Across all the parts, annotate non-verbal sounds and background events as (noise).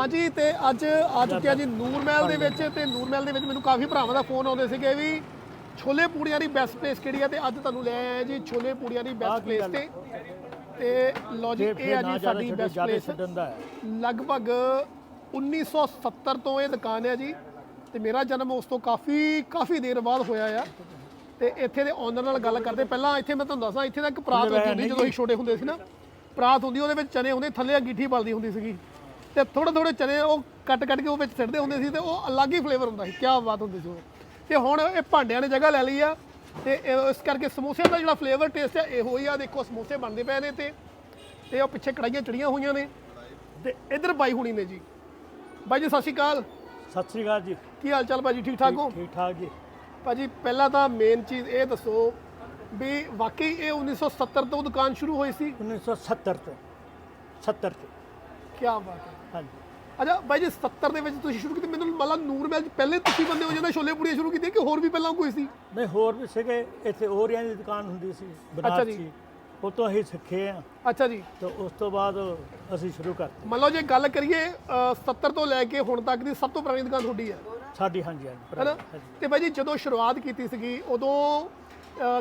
ਹਾਂਜੀ ਤੇ ਅੱਜ ਆ ਚੁੱਕਿਆ ਜੀ ਨੂਰ ਮਹਿਲ ਦੇ ਵਿੱਚ ਤੇ ਨੂਰ ਮਹਿਲ ਦੇ ਵਿੱਚ ਮੈਨੂੰ ਕਾਫੀ ਭਰਾਵਾਂ ਦਾ ਫੋਨ ਆਉਂਦੇ ਸੀਗੇ ਵੀ ਛੋਲੇ ਪੂੜੀਆਂ ਦੀ ਬੈਸਟ ਪਲੇਸ ਕਿਹੜੀ ਆ ਤੇ ਅੱਜ ਤੁਹਾਨੂੰ ਲੈ ਆਏ ਆ ਜੀ ਛੋਲੇ ਪੂੜੀਆਂ ਦੀ ਬੈਸਟ ਪਲੇਸ ਤੇ ਤੇ ਲੋ ਜੀ ਇਹ ਆ ਜੀ ਸਾਡੀ ਬੈਸਟ ਪਲੇਸ ਲਗਭਗ 1970 ਤੋਂ ਇਹ ਦੁਕਾਨ ਹੈ ਜੀ ਤੇ ਮੇਰਾ ਜਨਮ ਉਸ ਤੋਂ ਕਾਫੀ ਕਾਫੀ ਦੇਰ ਬਾਅਦ ਹੋਇਆ ਆ। ਤੇ ਇੱਥੇ ਦੇ ਓਨਰ ਨਾਲ ਗੱਲ ਕਰਦੇ ਪਹਿਲਾਂ ਇੱਥੇ ਮੈਂ ਤੁਹਾਨੂੰ ਦੱਸਾਂ ਇੱਥੇ ਦਾ ਇੱਕ ਪਰਾਤ ਹੁੰਦੀ ਜਦੋਂ ਅਸੀਂ ਛੋਟੇ ਹੁੰਦੇ ਸੀ ਨਾ ਪਰਾਤ ਹੁੰਦੀ ਉਹਦੇ ਵਿੱਚ ਚਨੇ ਹੁੰਦੇ ਥੱਲੇ ਅੰਗੀਠੀ ਬਲਦੀ ਹੁੰਦੀ ਸੀਗੀ। ਤੇ ਥੋੜੇ ਥੋੜੇ ਚਨੇ ਉਹ ਕੱਟ ਕੱਟ ਕੇ ਉਹ ਵਿੱਚ ਸਿੱਟਦੇ ਹੁੰਦੇ ਸੀ ਤੇ ਉਹ ਅਲੱਗ ਹੀ ਫਲੇਵਰ ਹੁੰਦਾ ਸੀ। ਕੀ ਬਾਤ ਹੁੰਦੀ ਸੀ ਉਹ। ਤੇ ਹੁਣ ਇਹ ਭਾਂਡਿਆਂ ਨੇ ਜਗ੍ਹਾ ਲੈ ਲਈ ਆ ਤੇ ਇਸ ਕਰਕੇ ਸਮੋਸਿਆਂ ਦਾ ਜਿਹੜਾ ਫਲੇਵਰ ਟੇਸਟ ਹੈ ਇਹੋ ਹੀ ਆ। ਦੇਖੋ ਸਮੋਸੇ ਬਣਦੇ ਪਏ ਨੇ ਤੇ ਤੇ ਉਹ ਪਿੱਛੇ ਕੜਾਈਆਂ ਚੜੀਆਂ ਹੋਈਆਂ ਨੇ ਤੇ ਇੱਧਰ ਬਾਈ ਹੁਣੀ ਨੇ ਜੀ। ਬਾਈ ਜੀ ਸਤਿ ਸ਼੍ਰੀ ਅਕਾਲ। ਸਤਿ ਸ੍ਰੀ ਅਕਾਲ ਜੀ। ਕੀ ਹਾਲ ਚਾਲ ਭਾਜੀ? ਠੀਕ ਠਾਕ ਹੋ? ਠੀਕ ਠਾਕ ਜੀ। ਭਾਜੀ ਪਹਿਲਾਂ ਤਾਂ ਮੇਨ ਚੀਜ਼ ਇਹ ਦੱਸੋ ਵੀ ਵਾਕਈ ਇਹ 1970 ਤੋਂ ਦੁਕਾਨ ਸ਼ੁਰੂ ਹੋਈ ਸੀ? 1970 ਤੋਂ। 70 ਤੋਂ। ਕੀ ਬਾਤ ਹੈ। ਹਾਂਜੀ। ਅੱਛਾ ਬਾਈ ਜੀ 70 ਦੇ ਵਿੱਚ ਤੁਸੀਂ ਸ਼ੁਰੂ ਕੀਤੀ ਮੈਨੂੰ ਮਤਲਬ ਨੂਰ ਮਹਿਲ 'ਚ ਪਹਿਲੇ ਤੁਸੀਂ ਬੰਦੇ ਹੋ ਜਿਹਨਾਂ ਛੋਲੇ ਪੂੜੀਆਂ ਸ਼ੁਰੂ ਕੀਤੀਆਂ ਕਿ ਹੋਰ ਵੀ ਪਹਿਲਾਂ ਕੋਈ ਸੀ? ਨਹੀਂ ਹੋਰ ਵੀ ਸੀਗੇ। ਇੱਥੇ ਓਰੀਆਂ ਦੀ ਦੁਕਾਨ ਹੁੰਦੀ ਸੀ। ਬਨਾਰਸੀ ਉਹ ਤੋਂ ਅਸੀਂ ਸਿੱਖੇ ਆ। ਅੱਛਾ ਜੀ। ਤੇ ਉਸ ਤੋਂ ਬਾਅਦ ਅਸੀਂ ਸ਼ੁਰੂ ਕਰਤੀ। ਮੰਨ ਲਓ ਜੇ ਗੱਲ ਕਰੀਏ ਅ, 70 ਤੋਂ ਲੈ ਕੇ ਹੁਣ ਤੱਕ ਦੀ ਸਭ ਤੋਂ ਪੁਰਾਣੀ ਦੁਕਾਨ ਤੁਹਾਡੀ ਹੈ। ਸਾਡੀ ਹਾਂਜੀ ਹਾਂਜੀ ਹੈਨਾ। ਤੇ ਬਾਈ ਜੀ ਜਦੋਂ ਸ਼ੁਰੂਆਤ ਕੀਤੀ ਸੀਗੀ ਉਦੋਂ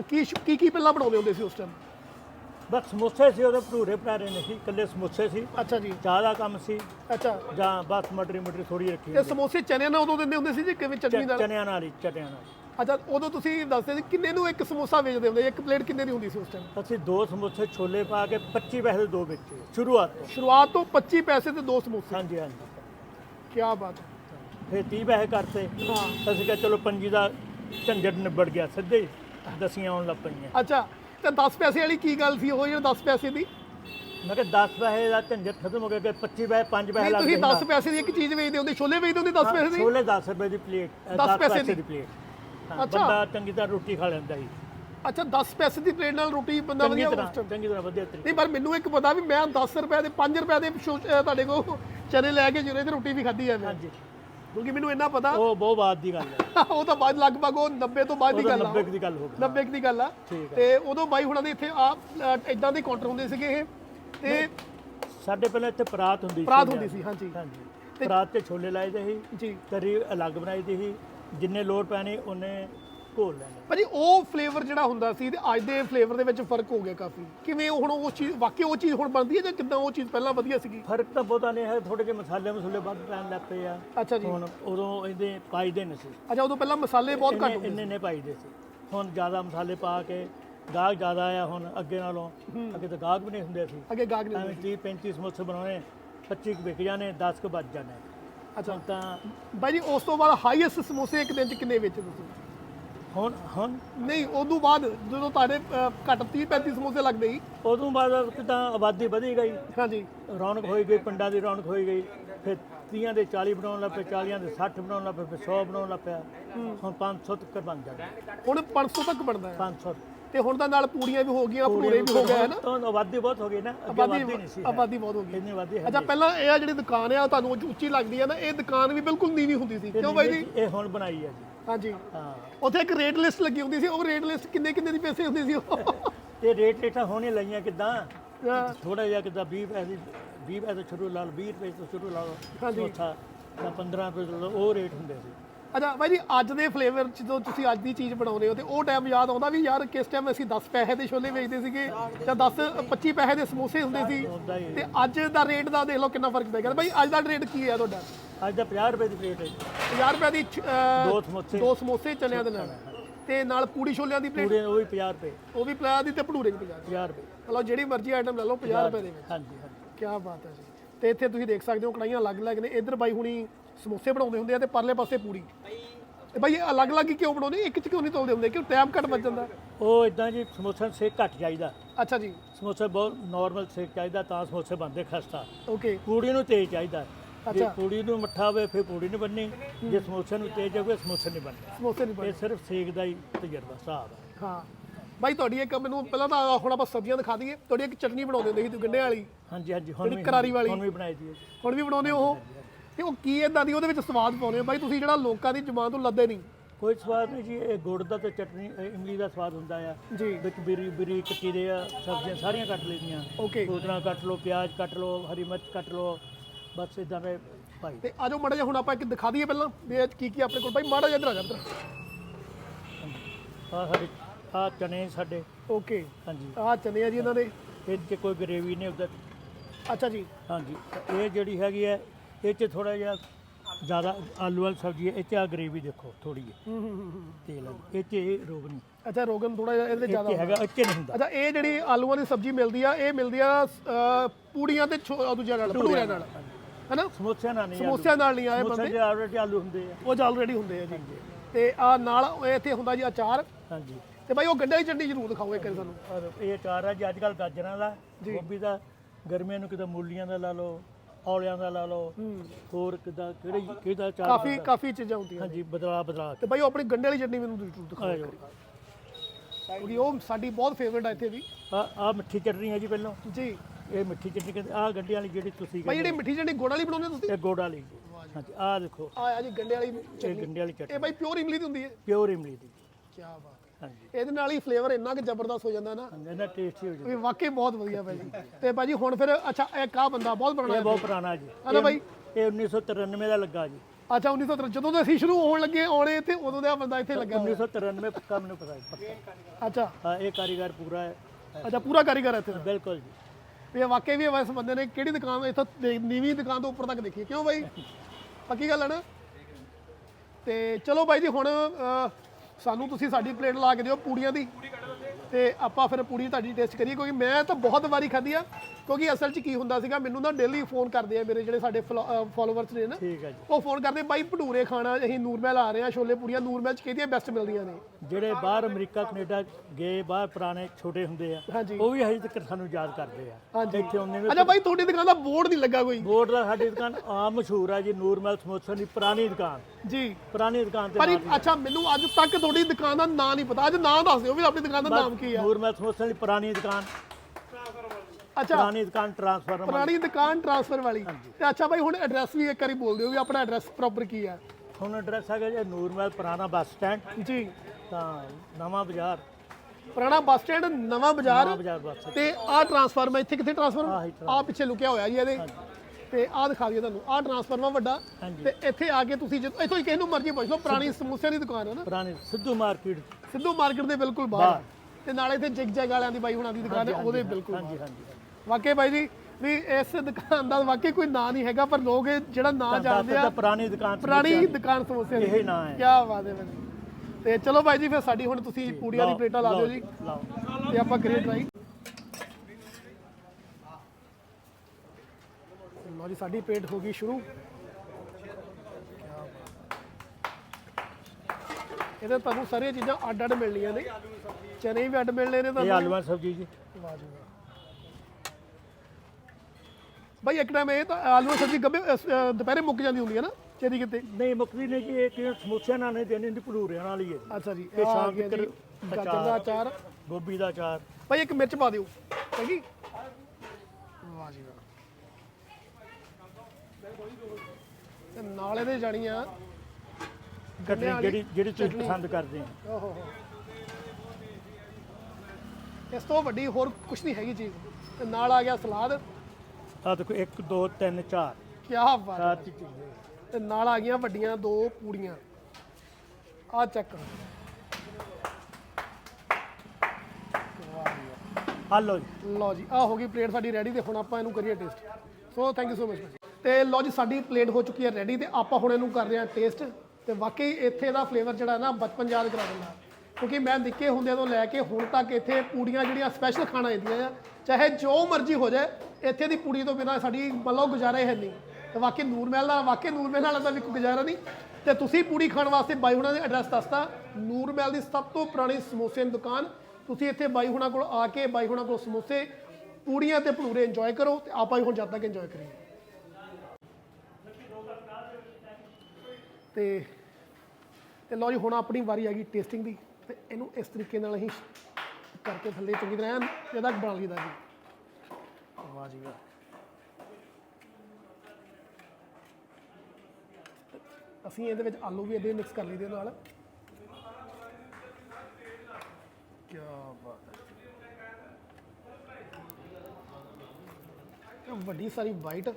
ਕੀ ਕੀ ਪਹਿਲਾਂ ਬਣਾਉਂਦੇ ਹੁੰਦੇ ਸੀ ਉਸ ਟਾਈਮ ਬਸ ਸਮੋਸੇ ਸੀ ਉਹਦੇ ਭਟੂਰੇ ਭਟਾਰੇ ਨਹੀਂ ਸੀ ਇਕੱਲੇ ਸਮੋਸੇ ਸੀ। ਅੱਛਾ ਜੀ। ਚਾਹ ਦਾ ਕੰਮ ਸੀ। ਅੱਛਾ। ਜਾਂ ਬਸ ਮਟਰੀ ਮਟਰੀ ਥੋੜੀ ਰੱਖੀ ਤੇ ਸਮੋਸੇ ਚਨਿਆਂ ਨਾਲ ਉਦੋਂ ਦਿੰਦੇ ਹੁੰਦੇ ਸੀ ਜੀ ਕਿਵੇਂ ਚਟਨੀ ਚ- ਨਾਲ? ਚਨਿਆਂ ਨਾਲ ਹੀ ਚਟਿਆਂ ਨਾਲ ਅੱਛਾ ਉਦੋਂ ਤੁਸੀਂ ਦੱਸਦੇ ਸੀ ਕਿੰਨੇ ਨੂੰ ਇੱਕ ਸਮੋਸਾ ਵੇਚਦੇ ਹੁੰਦੇ? ਇੱਕ ਪਲੇਟ ਕਿੰਨੇ ਦੀ ਹੁੰਦੀ ਸੀ ਉਸ ਟਾਈਮ ਅਸੀਂ ਦੋ ਸਮੋਸੇ ਛੋਲੇ ਪਾ ਕੇ 25 ਪੈਸੇ ਦੇ ਦੋ ਵੇਚੇ ਸ਼ੁਰੂਆਤ ਤੋਂ। ਸ਼ੁਰੂਆਤ ਤੋਂ 25 ਪੈਸੇ ਤੇ ਦੋ ਸਮੋਸੇ। ਹਾਂਜੀ ਹਾਂਜੀ। ਕੀ ਬਾਤ ਹੈ। ਫਿਰ 30 ਪੈਸੇ ਕਰਤੇ। ਹਾਂ। ਅਸੀਂ ਕਿਹਾ ਚਲੋ ਪੰਜੀ ਦਾ ਝੰਜਟ ਨਿਬੜ ਗਿਆ ਸਿੱਧੇ ਹੀ ਦਸੀਆਂ ਆਉਣ ਲੱਗ ਪਈਆਂ। ਅੱਛਾ ਤੇ 10 ਪੈਸੇ ਵਾਲੀ ਕੀ ਗੱਲ ਸੀ ਉਹ ਜਿਹੜਾ 10 ਪੈਸੇ ਦੀ? ਮੈਂ ਕਿਹਾ 10 ਪੈਸੇ ਦਾ ਝੰਜਟ ਖਤਮ ਹੋ ਗਿਆ ਕਿ 25 ਪੈਸੇ 5 ਪੈਸੇ ਨਹੀਂ ਲੱਗ ਤੁਸੀਂ ਗਏ। 10 ਪੈਸੇ ਦੀ ਇੱਕ ਚੀਜ਼ ਵੇਚਦੇ ਹੁੰਦੇ ਛੋਲੇ ਵੇਚਦੇ ਹੁੰਦੇ 10 ਪੈਸੇ ਦੀ? ਛੋਲੇ 10 ਰੁਪਏ ਦੀ ਪਲੇਟ ਅ, 10 10 ਪੈਸੇ ਦੀ। ਪਲੇਟ। ਹਾਂ, ਅੱਛਾ। ਬੰਦਾ ਚੰਗੀ ਤਰ੍ਹਾਂ ਰੋਟੀ ਖਾ ਲੈਂਦਾ ਸੀ। ਅੱਛਾ 10 ਪੈਸੇ ਦੀ ਪਲੇਟ ਨਾਲ ਰੋਟੀ ਬੰਦਾ ਚੰਗੀ ਵਧੀਆ ਤਰ੍ਹਾਂ ਚੰਗੀ ਤਰ੍ਹਾਂ ਵਧੀਆ ਤਰੀਕੇ ਨਹੀਂ ਪਰ ਮੈਨੂੰ ਇੱਕ ਪਤਾ ਵੀ ਮੈਂ 10 ਰੁਪਏ ਦੇ 5 ਰੁਪਏ ਦੇ ਸ਼ੋ- ਅਹ ਤੁਹਾਡੇ ਕੋਲ ਚਨੇ ਲੈ ਕੇ ਜੁਰੇ ਤੇ ਰੋਟੀ ਵੀ ਖਾਧੀ ਐ ਮੈਂ। ਹਾਂਜੀ। ਕਿਉਂਕਿ ਮੈਨੂੰ ਇੰਨਾ ਪਤਾ। ਉਹ ਬਹੁਤ ਬਾਅਦ ਦੀ ਗੱਲ ਹੈ। (laughs) ਉਹ ਤਾਂ ਬਾਅਦ ਲਗਭਗ ਉਹ 90 ਤੋਂ ਬਾਅਦ ਦੀ ਗੱਲ ਆ। 90 ਕੁ ਦੀ ਗੱਲ ਹੋ ਗਈ। 90 ਕੁ ਦੀ ਗੱਲ ਆ। ਤੇ ਉਦੋਂ ਬਾਈ ਹੁਣਾਂ ਦੇ ਇੱਥੇ ਆ ਇਦਾਂ ਦੇ ਕਾਊਂਟਰ ਹੁੰਦੇ ਸੀਗੇ ਇਹ। ਤੇ ਸਾਡੇ ਪਹਿਲਾਂ ਇੱਥੇ ਪਰਾਤ ਹੁੰਦੀ ਸੀ। ਪਰਾਤ ਹੁੰਦੀ ਸੀ ਹਾਂਜੀ। ਹਾਂਜੀ। ਪਰਾਤ ਤੇ ਛੋਲੇ ਲਾਈਦੇ ਸੀ। ਜੀ। ਤਰੀ ਅਲੱਗ ਬਣਾਈ ਦੀ ਸੀ। ਜਿੰਨੇ ਲੋੜ ਪੈਣੀ ਉਹਨੇ ਘੋਲ ਲੈਣੇ ਭਾਜੀ ਉਹ ਫਲੇਵਰ ਜਿਹੜਾ ਹੁੰਦਾ ਸੀ ਤੇ ਅੱਜ ਦੇ ਫਲੇਵਰ ਦੇ ਵਿੱਚ ਫ਼ਰਕ ਹੋ ਗਿਆ ਕਾਫੀ। ਕਿਵੇਂ ਹੁਣ ਉਹ ਚੀਜ਼ ਵਾਕਈ ਉਹ ਚੀਜ਼ ਹੁਣ ਬਣਦੀ ਹੈ ਜਾਂ ਕਿੱਦਾਂ ਉਹ ਚੀਜ਼ ਪਹਿਲਾਂ ਵਧੀਆ ਸੀਗੀ? ਫ਼ਰਕ ਤਾਂ ਬਹੁਤਾ ਨਹੀਂ ਹੈ ਥੋੜੇ ਜਿਹੇ ਮਸਾਲੇ ਮਸੂਲੇ ਵੱਧ ਪੈਣ ਲੱਗ ਪਏ ਆ। ਅੱਛਾ ਜੀ। ਹੁਣ ਉਦੋਂ ਇਹਦੇ ਪਾਈਦੇ ਨਹੀਂ ਸੀ। ਅੱਛਾ ਉਦੋਂ ਪਹਿਲਾਂ ਮਸਾਲੇ ਬਹੁਤ ਘੱਟ ਇੰਨੇ ਹੁੰਦੇ ਇੰਨੇ ਨੇ ਪਾਈਦੇ ਸੀ। ਹੁਣ ਜ਼ਿਆਦਾ ਮਸਾਲੇ ਪਾ ਕੇ ਗਾਹਕ ਜ਼ਿਆਦਾ ਆ ਹੁਣ ਅੱਗੇ ਨਾਲੋਂ। ਅੱਗੇ ਤਾਂ ਗਾਹਕ ਵੀ ਨਹੀਂ ਹੁੰਦੇ ਸੀ। ਅੱਗੇ ਗਾਗ ਨਹੀਂ ਐਵੇਂ 30 35 ਸਮੋਸੇ ਬਣਾਉਣੇ 25 ਕੁ ਵਿਕ ਜਾਣੇ 10 ਕੁ ਬਚ ਜਾਣੇ। ਅੱਛਾ। ਹੁਣ ਤਾਂ ਬਾਈ ਜੀ ਉਸ ਤੋਂ ਬਾਅਦ ਹਾਈਐਸਟ ਸਮੋਸੇ ਇੱਕ ਦਿਨ ਚ ਕਿੰਨੇ ਵੇਚੇ ਤੁਸੀਂ ਹੁਣ ਹੁਣ ਨਹੀਂ ਉਦੋਂ ਬਾਅਦ ਜਦੋਂ ਤੁਹਾਡੇ ਘੱਟ 30 35 ਸਮੋਸੇ ਲੱਗਦੇ ਸੀ। ਉਦੋਂ ਬਾਅਦ ਕਿਦਾਂ ਆਬਾਦੀ ਵਧੀ ਗਈ। ਹਾਂਜੀ। ਰੌਣਕ ਹੋਈ ਗਈ ਪਿੰਡਾਂ ਦੀ ਰੌਣਕ ਹੋਈ ਗਈ। ਫਿਰ 30 ਦੇ 40 ਬਣਾਉਣ ਲੱਗ ਪਏ 40 ਦੇ 60 ਬਣਾਉਣ ਲੱਗ ਪਏ ਫਿਰ 100 ਬਣਾਉਣ ਲੱਗ ਪਿਆ। ਹੁਣ 500 ਤੱਕ ਬਣ ਜਾਂਦਾ ਹੁਣ 500 ਤੱਕ ਬਣਦਾ ਹੈ। 500 ਤੇ ਹੁਣ ਤਾਂ ਨਾਲ ਪੂੜੀਆਂ ਵੀ ਹੋ ਗਈਆਂ ਭਟੂਰੇ ਵੀ ਹੋ ਗਏ ਹਨ ਹੁਣ ਆਬਾਦੀ ਬਹੁਤ ਹੋ ਗਈ ਨਾ ਅੱਗੇ ਆਬਾਦੀ ਆਬਾਦੀ ਨਹੀਂ ਸੀ। ਆਬਾਦੀ ਬਹੁਤ ਹੋ ਗਈ। ਇੰਨੀ ਆਬਾਦੀ ਹੈ ਅੱਛਾ ਪਹਿਲਾਂ ਇਹ ਆ ਜਿਹੜੀ ਦੁਕਾਨ ਆ ਉਹ ਤੁਹਾਨੂੰ ਉੱਚੀ ਲੱਗਦੀ ਆ ਨਾ ਇਹ ਦੁਕਾਨ ਵੀ ਬਿਲਕੁਲ ਨੀਵੀਂ ਹੁੰਦੀ ਸੀ। ਕਿਉਂ ਬਾਈ ਜੀ? ਇਹ ਹੁਣ ਬਣਾਈ ਹੈ ਜੀ। ਹਾਂਜੀ। ਹਾਂ। ਉੱਥੇ ਇੱਕ ਰੇਟ ਲਿਸਟ ਲੱਗੀ ਹੁੰਦੀ ਸੀ ਉਹ ਰੇਟ ਲਿਸਟ ਕਿੰਨੇ ਕਿੰਨੇ ਦੀ ਪੈਸੇ ਹੁੰਦੀ ਸੀ ਉਹ? ਇਹ ਰੇਟ ਰੇਟਾਂ ਹੋਣੇ ਲਈਆਂ ਕਿਦਾਂ? ਥੋੜਾ ਜਿਹਾ ਕਿਦਾਂ 20 ਪੈਸੇ 20 ਪੈਸੇ ਸ਼ੁਰੂ ਲਾ ਲਓ 20 ਰੁਪਏ ਤੋਂ ਸ਼ੁਰੂ ਲਾ ਲਓ ਹਾਂਜੀ। ਚੌਥਾ ਜਾਂ 15 ਰੁਪਏ ਤੋਂ ਉਹ ਰੇਟ ਹੁੰਦੇ ਸੀ। ਅੱਛਾ ਬਾਈ ਜੀ ਅੱਜ ਦੇ ਫਲੇਵਰ ਜਦੋਂ ਤੁਸੀਂ ਅੱਜ ਦੀ ਚੀਜ਼ ਬਣਾਉਂਦੇ ਹੋ ਤੇ ਉਹ ਟਾਈਮ ਯਾਦ ਆਉਂਦਾ ਵੀ ਯਾਰ ਕਿਸ ਟਾਈਮ ਅਸੀਂ 10 ਪੈਸੇ ਦੇ ਛੋਲੇ ਵੇਚਦੇ ਸੀਗੇ ਜਾਂ 10 25 ਪੈਸੇ ਦੇ ਸਮੋਸੇ ਹੁੰਦੇ ਸੀ ਤੇ ਅੱਜ ਦਾ ਰੇਟ ਦਾ ਦੇਖ ਲਓ ਕਿੰਨਾ ਫ਼ਰਕ ਪੈ ਗਿਆ। ਬਾਈ ਅੱਜ ਦਾ ਰੇਟ ਕੀ ਹੈ ਤੁਹਾਡਾ? ਅੱਜ ਦਾ 50 ਰੁਪਏ ਦੀ ਪਲੇਟ ਹੈ। 50 ਰੁਪਏ ਦੀ ਛ- ਅਹ, ਦੋ ਸਮੋਸੇ। ਦੋ ਸਮੋਸੇ ਚਨਿਆਂ ਦੇ ਨਾਲ। ਤੇ ਨਾਲ ਪੂੜੀ ਛੋਲਿਆਂ ਦੀ ਪਲੇਟ। ਉਹ ਵੀ 50 ਰੁਪਏ। ਉਹ ਵੀ ਪਲਾਇਆ ਦੀ ਤੇ ਭਟੂਰੇ ਦੀ 50 50 ਰੁਪਏ। ਮਤਲਬ ਜਿਹੜੀ ਮਰਜ਼ੀ ਆਈਟਮ ਲੈ ਲਓ 50 ਰੁਪਏ ਦੇ ਵਿੱਚ। ਹਾਂਜੀ ਹਾਂਜੀ। ਕੀ ਬਾਤ ਹੈ ਜੀ। ਤੇ ਇੱਥੇ ਤੁਸੀਂ ਦੇਖ ਸਕਦੇ ਹੋ ਕੜਾਈਆਂ ਅਲੱਗ-ਅਲੱਗ ਨੇ। ਇੱਧਰ ਬਾਈ ਹੁਣੀ ਸਮੋਸੇ ਬਣਾਉਂਦੇ ਹੁੰਦੇ ਆ ਤੇ ਪਰਲੇ ਪਾਸੇ ਪੂੜੀ। ਤੇ ਬਾਈ ਇਹ ਅਲੱਗ-ਅਲੱਗ ਹੀ ਕਿਉਂ ਬਣਾਉਂਦੇ? ਇੱਕ ਚ ਕਿਉਂ ਨਹੀਂ ਤਲਦੇ ਹੁੰਦੇ? ਕਿਉਂ ਟਾਈਮ ਘੱਟ ਵੱਜ ਜਾਂਦਾ? ਉਹ ਇਦਾਂ ਜੀ ਸਮੋਸਿਆਂ ਸੇਕ ਘੱਟ ਚਾਹੀਦਾ। ਅੱਛਾ ਜੀ। ਸਮੋਸੇ ਬਹੁਤ ਨਾਰਮਲ ਸੇਕ ਚਾਹੀਦਾ ਤਾਂ ਸਮੋਸੇ ਬਣਦੇ ਖਸਤਾ। ਓਕੇ ਪੂੜੀ ਨੂੰ ਤੇਜ਼ ਚਾਹੀਦਾ। ਜੇ ਅੱਛਾ। ਪੂੜੀ ਨੂੰ ਮੱਠਾ ਹੋਵੇ ਫਿਰ ਪੂੜੀ ਨਹੀਂ ਬਣਨੀ ਜੇ ਸਮੋਸੇ ਨੂੰ ਤੇਜ਼ ਹੋਵੇ ਸਮੋਸੇ ਨਹੀਂ ਬਣਨੇ ਸਮੋਸੇ ਨਹੀਂ ਬਣੇ ਇਹ ਸਿਰਫ ਸੇਕ ਦਾ ਹੀ ਤਜਰਬਾ ਹਿਸਾਬ ਹੈ। ਹਾਂ। ਬਾਈ ਤੁਹਾਡੀ ਇੱਕ ਮੈਨੂੰ ਪਹਿਲਾਂ ਤਾਂ ਹੁਣ ਆਪਾਂ ਸਬਜ਼ੀਆਂ ਦਿਖਾ ਦਈਏ। ਤੁਹਾਡੀ ਇੱਕ ਚਟਨੀ ਬਣਾਉਂਦੇ ਹੁੰਦੇ ਸੀ ਤੁਸੀਂ ਗੰਢੇ ਵਾਲੀ। ਹਾਂਜੀ ਹਾਂਜੀ ਹੁਣ ਜਿਹੜੀ ਵੀ ਕਰਾਰੀ ਵਾਲੀ। ਹੁਣ ਵੀ ਬਣਾਈ ਦੀ ਹੈ ਹੁਣ ਵੀ ਬਣਾਉਂਦੇ ਹੋ ਉਹ? ਤੇ ਉਹ ਕੀ ਇਦਾਂ ਦੀ ਉਹਦੇ ਵਿੱਚ ਸਵਾਦ ਪਾਉਂਦੇ ਹੋ? ਬਾਈ ਤੁਸੀਂ ਜਿਹੜਾ ਲੋਕਾਂ ਦੀ ਜ਼ੁਬਾਨ ਤੋਂ ਲੱਦੇ ਨਹੀਂ। ਕੋਈ ਸਵਾਦ ਨਹੀਂ ਜੀ ਇਹ ਗੁੜ ਦਾ ਤੇ ਚਟਨੀ ਇਹ ਇਮਲੀ ਦਾ ਸਵਾਦ ਹੁੰਦਾ ਆ। ਜੀ। ਵਿੱਚ ਬਰੀ ਬਰੀ ਕੱਟੀ ਦੇ ਆ ਸਬਜ਼ੀਆਂ ਸਾਰੀਆਂ ਕੱਟ ਲੈਣੀਆਂ ਓਕੇ। ਪੂਤਨਾ ਕੱਟ ਲਓ ਪਿਆਜ਼ ਕੱਟ ਲਓ ਹਰੀ ਮਿਰਚ ਕੱਟ ਲਓ। ਬਸ ਇਦਾਂ ਦੇ ਭਾਈ। ਤੇ ਆਜੋ ਮਾੜਾ ਜਿਹਾ ਹੁਣ ਆਪਾਂ ਇੱਕ ਦਿਖਾ ਦਈਏ ਪਹਿਲਾਂ ਵੀ ਇਹ ਕੀ ਕੀ ਆਪਣੇ ਕੋਲ। ਭਾਈ ਮਾੜਾ ਜਿਹਾ ਇੱਧਰ ਆ ਜਾ ਇੱਧਰ ਆ। ਸਾਡੇ ਆ ਚਨੇ ਸਾਡੇ। ਓਕੇ। ਹਾਂਜੀ। ਆਹ ਚਨੇ ਆ ਜੀ ਇਹਨਾਂ ਦੇ। ਇਹ 'ਚ ਕੋਈ ਗਰੇਵੀ ਨਹੀਂ ਉਧਰ। ਅੱਛਾ ਜੀ। ਹਾਂਜੀ। ਤਾਂ ਇਹ ਜਿਹੜੀ ਹੈਗੀ ਹੈ ਇਹ 'ਚ ਥੋੜਾ ਜਿਹਾ ਜ਼ਿਆਦਾ ਆਲੂ ਵਾਲੀ ਸਬਜ਼ੀ ਹੈ ਇਹ 'ਚ ਆ ਗਰੇਵੀ ਦੇਖੋ ਥੋੜੀ ਜਿਹੀ। ਹੂੰ ਹੂੰ ਹੂੰ, ਹੂੰ। ਤੇਲ ਵਾਲੀ। ਇਹ 'ਚ ਇਹ ਰੋਗ ਨਹੀਂ। ਅੱਛਾ ਰੋਗਨ ਥੋੜਾ ਜਿਹਾ ਇਹਦੇ ਇਹ ਜ਼ਿਆਦਾ ਹੈਗਾ ਇਹ 'ਚ ਨਹੀਂ ਹੁੰਦਾ। ਅੱਛਾ ਇਹ ਜਿਹੜੀ ਆਲੂਆਂ ਦੀ ਸਬਜ਼ੀ ਮਿਲਦੀ ਆ ਇਹ ਮਿਲਦੀ ਆ ਅਹ, ਪੂੜੀਆਂ ਤੇ ਛੋ- ਦੂਜਿਆਂ ਨਾਲ ਭਟੂਰਿਆਂ ਨਾਲ। ਹੈਨਾ? ਸਮੋਸਿਆਂ ਨਾਲ ਨਹੀਂ ਸਮੋਸਿਆਂ ਨਾਲ ਨਹੀਂ ਆਏ ਸਮੋਸੇ ਬੰਦੇ। ਦੇ ਆਲਰੇਡੀ ਆਲੂ ਹੁੰਦੇ ਆ। ਉਹ ਆਲਰੇਡੀ ਹੁੰਦੇ ਆ ਜੀ। ਤੇ ਆ ਨਾਲ ਉਹ ਇੱਥੇ ਹੁੰਦਾ ਜੀ ਅਚਾਰ। ਹਾਂਜੀ। ਤੇ ਭਾਈ ਉਹ ਗੰਡੇ ਦੀ ਚਟਨੀ ਜ਼ਰੂਰ ਦਿਖਾਓ ਇੱਕ ਵਾਰੀ ਸਾਨੂੰ। ਇਹ ਚਾਰ ਹੈ ਜੀ ਅੱਜ ਕੱਲ ਗਾਜਰਾਂ ਦਾ ਗੋਭੀ ਦਾ ਗਰਮੀਆਂ ਨੂੰ ਕਿਤੇ ਮੂਲੀਆਂ ਦਾ ਲਾ ਲਓ ਔਲਿਆਂ ਦਾ ਲਾ ਲਓ ਹੋਰ ਕਿਦਾਂ ਕਿਹੜੇ ਕਿਹਦਾ ਚਾਰ ਕਾਫੀ ਕਾਫੀ ਚੀਜ਼ਾਂ ਹੁੰਦੀਆਂ ਹਾਂਜੀ ਬਦਲਾ ਬਦਲਾ ਤੇ ਭਾਈ ਉਹ ਆਪਣੀ ਗੰਡੇ ਵਾਲੀ ਚਟਨੀ ਮੈਨੂੰ ਜ਼ਰੂਰ ਦਿਖਾਓ ਕਿਉਂਕਿ ਉਹ ਸਾਡੀ ਬਹੁਤ ਫੇਵਰਟ ਆ ਇੱਥੇ ਵੀ। ਆ ਆ ਮਿੱਠੀ ਚਟਨੀ ਹੈ ਜੀ ਪਹਿਲਾਂ। ਜੀ। ਇਹ ਮਿੱਠੀ ਚਟਨੀ ਕਹਿੰਦੇ ਆ ਗੰਢਿਆਂ ਵਾਲੀ ਜਿਹੜੀ ਤੁਸੀਂ ਭਾਈ ਜਿਹੜੀ ਮਿੱਠੀ ਚਟਨੀ ਗੁੜ ਵਾਲੀ ਬਣਾਉਂਦੇ ਤੁਸੀਂ? ਇਹ ਗੋੜ ਵਾਲੀ। ਹਾਂਜੀ ਆ ਦੇਖੋ। ਆ ਆ ਜੀ ਗੰਡੇ ਵਾਲੀ ਇਹ ਚਟਨੀ। ਗੰਢੇ ਵਾਲੀ ਚਟਨੀ। ਇਹ ਭਾਈ ਪਿਓਰ ਇਮਲੀ ਦੀ ਹੁੰਦੀ ਹੈ? ਪਿਓਰ ਇਮਲੀ ਦੀ। ਕੀ ਬਾਤ ਹੈ। ਹਾਂਜੀ। ਇਹਦੇ ਨਾਲ ਹੀ ਫਲੇਵਰ ਇੰਨਾ ਕਿ ਜ਼ਬਰਦਸਤ ਹੋ ਜਾਂਦਾ ਨਾ। ਇਹਦਾ ਟੇਸਟੀ ਹੋ ਜਾਂਦਾ। ਵੀ ਵਾਕਈ ਬਹੁਤ ਵਧੀਆ ਭਾਈ। ਜੀ ਤੇ ਭਾਜੀ ਹੁਣ ਫਿਰ ਅੱਛਾ ਇੱਕ ਆ ਬੰਦਾ ਬਹੁਤ ਇਹ ਪੁਰਾਣਾ ਬਹੁਤ ਪੁਰਾਣਾ ਜੀ। ਹਨਾ ਬਾਈ? ਇਹ 1993 ਦਾ ਲੱਗਾ ਜੀ। ਅੱਛਾ 1993 ਜਦੋਂ ਤੋਂ ਅਸੀਂ ਸ਼ੁਰੂ ਹੋਣ ਲੱਗੇ ਆਉਣੇ ਇੱਥੇ ਉਦੋਂ ਦਾ ਬੰਦਾ ਇੱਥੇ ਲੱਗਾ ਹੋਇਆ। 1993 ਪੱਕਾ ਮੈਨੂੰ ਪਤਾ ਹੈ ਪੱਕਾ। ਅੱਛਾ। ਹਾਂ ਇਹ ਕਾਰੀਗਰ ਪੂਰਾ ਹੈ। ਅੱਛਾ ਪੂਰਾ ਕਾਰੀਗਰ ਹੈ ਇੱਥੇ। ਦਾ। ਬਿਲਕੁਲ ਜੀ। ਵੀ ਇਹ ਵਾਕਈ ਵੀ ਇਸ ਬੰਦੇ ਨੇ ਕਿਹੜੀ ਦੁਕਾਨ ਇੱਥੋਂ ਦੇ- ਨੀਵੀਂ ਦੁਕਾਨ ਤੋਂ ਉੱਪਰ ਤੱਕ ਦੇਖੀ। ਹੈ। ਕਿਉਂ ਬਾਈ? ਪੱਕੀ ਗੱਲ ਹੈ ਨਾ? ਤੇ ਚਲੋ ਬਾਈ ਜੀ ਹੁਣ ਅਹ, ਸਾਨੂੰ ਤੁਸੀਂ ਸਾਡੀ ਪਲੇਟ ਲਾ ਕੇ ਦਿਓ ਪੂੜੀਆਂ ਦੀ। ਤੇ ਆਪਾਂ ਫਿਰ ਪੂੜੀ ਤੁਹਾਡੀ ਟੇਸਟ ਕਰੀਏ ਕਿਉਂਕਿ ਮੈਂ ਤਾਂ ਬਹੁਤ ਵਾਰੀ ਖਾਧੀ ਆ। ਕਿਉਂਕਿ ਅਸਲ 'ਚ ਕੀ ਹੁੰਦਾ ਸੀਗਾ ਮੈਨੂੰ ਨਾ ਡੇਲੀ ਫੋਨ ਕਰਦੇ ਆ ਮੇਰੇ ਜਿਹੜੇ ਸਾਡੇ ਫਾਲੋਵਰਸ ਨੇ ਨਾ ਠੀਕ ਹੈ ਜੀ। ਉਹ ਫੋਨ ਕਰਦੇ ਬਾਈ ਭਟੂਰੇ ਖਾਣਾ ਅਸੀਂ ਨੂਰਮਹਿਲ ਆ ਰਹੇ ਆ ਛੋਲੇ ਪੂੜੀਆਂ ਨੂਰਮਹਿਲ 'ਚ ਕਿਹਦੀਆਂ ਬੈਸਟ ਮਿਲਦੀਆਂ ਨੇ? ਜਿਹੜੇ ਬਾਹਰ ਅਮਰੀਕਾ ਕੈਨੇਡਾ ਗਏ ਬਾਹਰ ਪੁਰਾਣੇ ਛੋਟੇ ਹੁੰਦੇ ਆ ਉਹ ਵੀ ਹਜੇ ਤੱਕ ਸਾਨੂੰ ਯਾਦ ਕਰਦੇ ਆ। ਇੱਥੇ ਆਉਂਦੇ ਨੇ ਅੱਛਾ ਬਾਈ ਤੁਹਾਡੀ ਦੁਕਾਨ ਦਾ ਬੋਰਡ ਨਹੀਂ ਲੱਗਾ ਕੋਈ? ਬੋਰਡ ਦਾ ਸਾਡੀ ਦੁਕਾਨ ਆਮ ਮਸ਼ਹੂਰ ਹੈ ਜੀ ਨੂਰਮਹਿਲ ਸਮੋਸਾ ਦੀ ਪੁਰਾਣੀ ਦੁਕਾਨ। ਜੀ। ਪੁਰਾਣੀ ਦੁਕਾਨ ਤੇ ਪਰ ਅੱਛਾ ਮੈਨੂੰ ਅੱਜ ਤੱਕ ਤੁਹਾਡੀ ਦੁਕਾਨ ਦਾ ਨਾਂ ਨਹੀਂ ਪਤਾ। ਅੱਜ ਨਾਂ ਦੱਸ ਦਿਓ ਵੀ ਆਪਣੀ ਦੁਕਾਨ ਦਾ ਨਾਮ ਕੀ ਆ? ਨੂਰਮਹਿਲ ਸਮੋਸਾ ਦੀ ਪੁਰਾਣੀ ਦੁਕਾਨ। ਅੱਛਾ। ਪੁਰਾਣੀ ਦੁਕਾਨ ਟ੍ਰਾਂਸਫਾਰਮਰ ਪੁਰਾਣੀ ਦੁਕਾਨ ਟ੍ਰਾਂਸਫਰ ਵਾਲੀ। ਤੇ ਅੱਛਾ ਭਾਈ ਹੁਣ ਐਡਰੈਸ ਵੀ ਇੱਕ ਵਾਰੀ ਬੋਲ ਦਿਓ ਵੀ ਆਪਣਾ ਐਡਰੈਸ ਪ੍ਰੋਪਰ ਕੀ ਆ। ਹੁਣ ਐਡਰੈਸ ਹੈਗਾ ਜੀ ਨੂਰਮਹਿਲ ਪੁਰਾਣਾ ਬੱਸ ਸਟੈਂਡ ਜੀ। ਤਾਂ ਨਵਾਂ ਬਾਜ਼ਾਰ। ਪੁਰਾਣਾ ਬੱਸ ਸਟੈਂਡ ਨਵਾਂ ਬਾਜ਼ਾਰ। ਨਵਾਂ ਬਾਜ਼ਾਰ ਬੱਸ ਤੇ ਆਹ ਟਰਾਂਸਫਾਰਮਰ ਇੱਥੇ ਕਿੱਥੇ ਆਹ ਟਰਾਂਸਫਾਰਮਰ ਹੀ ਆਹ ਪਿੱਛੇ ਲੁਕਿਆ ਹੋਇਆ ਜੀ ਇਹਦੇ। ਤੇ ਆਹ ਦਿਖਾ ਦਈਏ ਤੁਹਾਨੂੰ। ਆਹ ਟਰਾਂਸਫਾਰਮਰ ਵੱਡਾ। ਹਾਂਜੀ। ਤੇ ਇੱਥੇ ਆ ਕੇ ਤੁਸੀਂ ਜਦੋਂ ਇੱਥੋਂ ਹੀ ਕਿਸੇ ਨੂੰ ਮਰਜ਼ੀ ਪੁੱਛ ਲਓ ਪੁਰਾਣੀ ਸਮੋਸਿਆਂ ਦੀ ਦੁਕਾਨ ਹੈ ਨਾ। ਪੁਰਾਣੀ ਸਿੱਧੂ ਮਾਰਕੀਟ। ਸਿੱਧੂ ਮਾਰਕੀਟ ਦੇ ਬਿਲਕੁਲ ਬਾਹਰ। ਤੇ ਨਾਲੇ ਇੱਥੇ ਜਿਗ ਜਗ ਵਾਲਿਆਂ ਦੀ ਬਾਈ ਹੁਣਾਂ ਦੀ ਦੁਕਾਨ ਹੈ ਉਹਦੇ ਬਿਲਕੁਲ ਹਾਂਜੀ ਹਾਂਜੀ ਵਾਕਈ ਬਾਈ ਜੀ ਵੀ ਇਸ ਦੁਕਾਨ ਦਾ ਵਾਕਈ ਕੋਈ ਨਾਂ ਨਹੀਂ ਹੈਗਾ ਪਰ ਲੋਕ ਇਹ ਜਿਹੜਾ ਨਾਂ ਜਾਣਦੇ ਆ ਪੁਰਾਣੀ ਦੁਕਾਨ। ਪੁਰਾਣੀ ਦੁਕਾਨ ਸਮੋਸੇ ਦੀ। ਇਹੀ ਨਾਂ ਹੈ। ਕੀ ਬਾਤ ਹੈ ਭਾਈ ਤੇ ਚਲੋ ਬਾਈ ਜੀ ਫਿਰ ਸਾਡੀ ਹੁਣ ਤੁਸੀਂ ਪੂੜੀਆਂ ਦੀ ਪਲੇਟਾਂ ਲਾ ਦਿਓ ਜੀ। ਤੇ ਆਪਾਂ ਕਰੀਏ ਟਰਾਈ ਲਓ ਜੀ ਸਾਡੀ ਪਲੇਟ ਹੋ ਗਈ ਸ਼ੁਰੂ। ਇਹਦੇ ਤੁਹਾਨੂੰ ਸਾਰੀਆਂ ਚੀਜ਼ਾਂ ਅੱਡ ਅੱਡ ਮਿਲਣੀਆਂ ਨੇ। ਚਨੇ ਵੀ ਅੱਡ ਮਿਲਣੇ ਨੇ ਇਹ ਤੁਹਾਨੂੰ। ਆਲੂਆਂ ਦੀ ਸਬਜ਼ੀ ਜੀ। ਬਾਈ ਇੱਕ ਟਾਈਮ ਇਹ ਤਾਂ ਆਲੂ ਦੀ ਸਬਜ਼ੀ ਗੱਬੇ ਅਹ, ਅਹ, ਦੁਪਹਿਰੇ ਮੁੱਕ ਜਾਂਦੀ ਹੁੰਦੀ ਹੈ ਨਾ ਚੇਰੀ ਕਿਤੇ? ਨਹੀਂ ਮੁਕਦੀ ਨੇ ਜੀ ਇਹ ਕਿ ਸਮੋਸਿਆਂ ਨਾਲ ਨਹੀਂ ਦੇਣੀ ਦੀ ਭਲੂਰਿਆਂ ਨਾਲ ਹੀ ਹੈ ਜੀ। ਅੱਛਾ ਜੀ ਇਹ ਇਹ ਆ ਸ਼ਾਮ ਗਿਆ ਜੀ ਤੱਕ ਗਾਜਰ ਦਾ ਅਚਾਰ ਗੋਭੀ ਦਾ ਅਚਾਰ। ਭਾਈ ਇੱਕ ਮਿਰਚ ਪਾ ਦਿਓ। ਹੈਗੀ? ਵਾਹ ਜੀ ਵਾਹ। ਤੇ ਨਾਲ ਇਹਦੇ ਜਾਣੀਆਂ ਕਟਰੀ ਵਾਲੀ ਜਿਹੜੀ ਜਿਹੜੀ ਤੁਸੀਂ ਪਸੰਦ ਕਰਦੇ ਓਹੋ ਹੋ। ਇਸ ਤੋਂ ਵੱਡੀ ਹੋਰ ਕੁਝ ਨਹੀਂ ਹੈਗੀ ਚੀਜ਼। ਤੇ ਨਾਲ ਆ ਗਿਆ ਸਲਾਦ। ਆ ਦੇਖੋ 1 2 3 4 ਕੀ ਬਾਤ ਹੈ। ਚੀਜ਼ਾਂ ਤੇ ਨਾਲ ਆ ਗਈਆਂ ਵੱਡੀਆਂ ਦੋ ਪੂੜੀਆਂ। ਆ ਚੱਕ ਆ ਲਓ ਜੀ। ਲਓ ਜੀ ਆ ਹੋ ਗਈ ਪਲੇਟ ਸਾਡੀ ਰੈਡੀ ਤੇ ਹੁਣ ਆਪਾਂ ਇਹਨੂੰ ਕਰੀਏ taste so thank you so much ਤੇ ਲਓ ਜੀ ਸਾਡੀ ਪਲੇਟ ਹੋ ਚੁੱਕੀ ਹੈ ਰੈਡੀ ਤੇ ਆਪਾਂ ਹੁਣ ਇਹਨੂੰ ਕਰ ਰਹੇ ਹਾਂ ਟੇਸਟ ਤੇ ਵਾਕਈ ਇੱਥੇ ਦਾ ਫਲੇਵਰ ਜਿਹੜਾ ਨਾ ਬਚਪਨ ਯਾਦ ਕਰਾ ਦਿੰਦਾ। ਕਿਉਂਕਿ ਮੈਂ ਨਿੱਕੇ ਹੁੰਦਿਆਂ ਤੋਂ ਲੈ ਕੇ ਹੁਣ ਤੱਕ ਇੱਥੇ ਪੂੜੀਆਂ ਜਿਹੜੀਆਂ ਸਪੈਸ਼ਲ ਖਾਣਾ ਜਾਂਦੀਆਂ ਆ, ਚਾਹੇ ਜੋ ਮਰਜ਼ੀ ਹੋ ਜਾਏ, ਇੱਥੇ ਦੀ ਪੂੜੀ ਤੋਂ ਬਿਨਾਂ ਸਾਡੀ ਮੱਲੋ ਗੁਜ਼ਾਰਾ ਹੈ ਨਹੀਂ। ਤੇ ਵਾਕਈ ਨੂਰਮਹਿਲ ਦਾ, ਵਾਕਈ ਨੂਰਮਹਿਲ ਵਾਲਾ ਦਾ ਵੀ ਕੋਈ ਗੁਜ਼ਾਰਾ ਨਹੀਂ। ਤੇ ਤੁਸੀਂ ਪੂੜੀ ਖਾਣ ਵਾਸਤੇ ਬਾਈ ਹੁਣਾਂ ਦੇ ਐਡਰੈਸ ਦੱਸਤਾ ਨੂਰਮਹਿਲ ਦੀ ਸਭ ਤੋਂ ਪੁਰਾਣੀ ਸਮੋਸੇ ਦੀ ਦੁਕਾਨ। ਤੁਸੀਂ ਇੱਥੇ ਬਾਈ ਹੁਣਾਂ ਕੋਲ ਆ ਕੇ, ਬਾਈ ਹੁਣਾਂ ਕੋਲ ਸਮੋਸੇ, ਪੂੜੀਆਂ ਤੇ ਭਟੂਰੇ ਇੰਜੋਏ ਕਰੋ ਤੇ ਆਪਾਂ ਵੀ ਹੁਣ ਜਦ ਤੱਕ ਇੰਜੋਏ ਕਰੀਏ। ਤੇ ਤੇ ਲਓ ਜੀ ਹੁਣ ਆਪਣੀ ਵਾਰੀ ਆ ਗਈ ਟੇਸਟਿੰਗ ਦੀ ਤੇ ਇਹਨੂੰ ਇਸ ਤਰੀਕੇ ਨਾਲ ਅਸੀਂ ਕਰਕੇ ਥੱਲੇ ਚੰਗੀ ਤਰ੍ਹਾਂ ਐਨ ਇਹਦਾ ਬਣਾ ਲਈਦਾ ਜੀ। ਵਾਹ ਜੀ ਵਾਹ। ਅਸੀਂ ਇਹਦੇ ਵਿੱਚ ਆਲੂ ਵੀ ਇਹਦੇ ਮਿਕਸ ਕਰ ਲਈਦੇ ਨਾਲ। ਕੀ ਬਾਤ ਹੈ। ਵੱਡੀ ਸਾਰੀ ਵਾਈਟ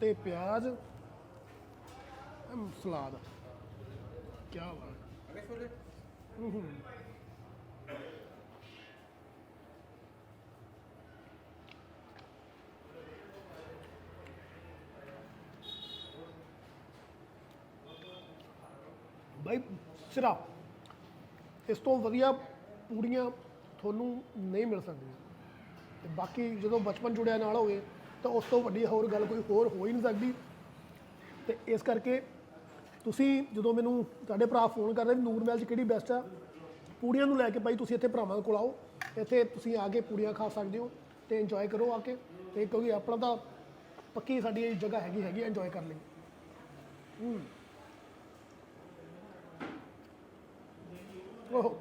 ਤੇ ਪਿਆਜ਼ ਅਮ, ਸਲਾਦ। ਕੀ ਬਾਤ। ਹੂੰ ਹੂੰ। ਭਾਈ ਸਿਰਾ ਇਸ ਤੋਂ ਵਧੀਆ ਪੂੜੀਆਂ ਤੁਹਾਨੂੰ ਨਹੀਂ ਮਿਲ ਸਕਦੀਆਂ। ਤੇ ਬਾਕੀ ਜਦੋਂ ਬਚਪਨ ਜੁੜਿਆ ਨਾਲ ਹੋਵੇ ਤਾਂ ਉਸ ਤੋਂ ਵੱਡੀ ਹੋਰ ਗੱਲ ਕੋਈ ਹੋਰ ਹੋ ਹੀ ਨਹੀਂ ਸਕਦੀ। ਤੇ ਇਸ ਕਰਕੇ ਤੁਸੀਂ ਜਦੋਂ ਮੈਨੂੰ ਤੁਹਾਡੇ ਭਰਾ ਫੋਨ ਕਰਦੇ ਵੀ ਨੂਰ ਮਹਿਲ 'ਚ ਕਿਹੜੀ ਬੈਸਟ ਆ, ਪੂੜੀਆਂ ਨੂੰ ਲੈ ਕੇ ਭਾਈ ਤੁਸੀਂ ਇੱਥੇ ਭਰਾਵਾਂ ਕੋਲ ਆਓ ਇੱਥੇ ਤੁਸੀਂ ਆ ਕੇ ਪੂੜੀਆਂ ਖਾ ਸਕਦੇ ਹੋ ਤੇ ਇੰਜੋਏ ਕਰੋ ਆ ਕੇ। ਤੇ ਕਿਉਂਕਿ ਆਪਣਾ ਤਾਂ ਪੱਕੀ ਸਾਡੀ ਇਹ ਜਗ੍ਹਾ ਹੈਗੀ ਹੈਗੀ ਇੰਜੋਏ ਕਰਨ ਲਈ। ਹੂੰ। ਓਹ।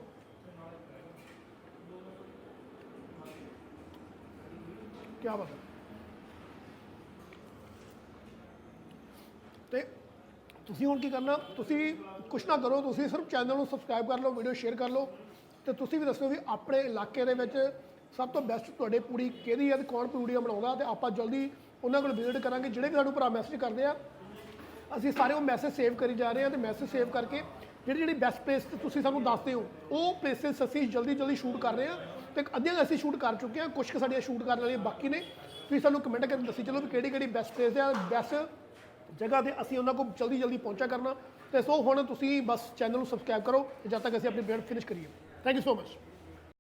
ਕੀ ਬਾਤ ਹੈ। ਤੇ ਤੁਸੀਂ ਹੁਣ ਕੀ ਕਰਨਾ? ਤੁਸੀਂ ਕੁਛ ਨਾ ਕਰੋ, ਤੁਸੀਂ ਸਿਰਫ ਚੈਨਲ ਨੂੰ ਸਬਸਕ੍ਰਾਈਬ ਕਰ ਲਓ ਵੀਡੀਓ ਸ਼ੇਅਰ ਕਰ ਲਓ ਤੇ ਤੁਸੀਂ ਵੀ ਦੱਸੋ ਵੀ ਆਪਣੇ ਇਲਾਕੇ ਦੇ ਵਿੱਚ ਸਭ ਤੋਂ ਬੈਸਟ ਤੁਹਾਡੇ ਪੂੜੀ ਕਿਹਦੀ ਹੈ ਤੇ ਕੌਣ ਪੂੜੀਆਂ ਬਣਾਉਂਦਾ ਤੇ ਆਪਾਂ ਜਲਦੀ ਉਹਨਾਂ ਕੋਲ ਵਿਜ਼ਿਟ ਕਰਾਂਗੇ, ਜਿਹੜੇ ਵੀ ਸਾਨੂੰ ਭਰਾ ਮੈਸੇਜ ਕਰਦੇ ਆ, ਅਸੀਂ ਸਾਰੇ ਉਹ ਮੈਸੇਜ ਸੇਵ ਕਰੀ ਜਾ ਰਹੇ ਹਾਂ ਤੇ ਮੈਸੇਜ ਸੇਵ ਕਰਕੇ ਜਿਹੜੀ ਜਿਹੜੀ ਬੈਸਟ ਪਲੇਸ ਤੁਸੀਂ ਸਾਨੂੰ ਦੱਸਦੇ ਹੋ, ਉਹ ਪਲੇਸਸ ਅਸੀਂ ਜਲਦੀ ਜਲਦੀ ਸ਼ੂਟ ਕਰ ਰਹੇ ਹਾਂ ਤੇ ਅੱਧੀਆਂ ਅਸੀਂ ਸ਼ੂਟ ਕਰ ਚੁੱਕੇ ਹਾਂ ਕੁਝ ਕੁ ਸਾਡੀਆਂ ਸ਼ੂਟ ਕਰਨ ਵਾਲੀਆਂ ਬਾਕੀ ਨੇ, ਤੁਸੀਂ ਸਾਨੂੰ ਕਮੈਂਟ ਕਰਕੇ ਦੱਸੀ, ਚਲੋ ਵੀ ਕਿਹੜੀ ਕਿਹੜੀ ਬੈਸਟ ਪਲੇਸ ਆ ਬੈਸਟ ਜਗ੍ਹਾ ਤੇ ਅਸੀਂ ਉਹਨਾਂ ਕੋਲ ਜਲਦੀ ਜਲਦੀ ਪਹੁੰਚਾ ਕਰਨਾ। ਤੇ ਸੋ ਹੁਣ ਤੁਸੀਂ ਬਸ ਚੈਨਲ ਨੂੰ ਸਬਸਕ੍ਰਾਈਬ ਕਰੋ ਤੇ ਜਦ ਤੱਕ ਅਸੀਂ ਆਪਣੀ ਵੀਡੀਓ ਫਿਨਿਸ਼ ਕਰੀਏ। Thank you so much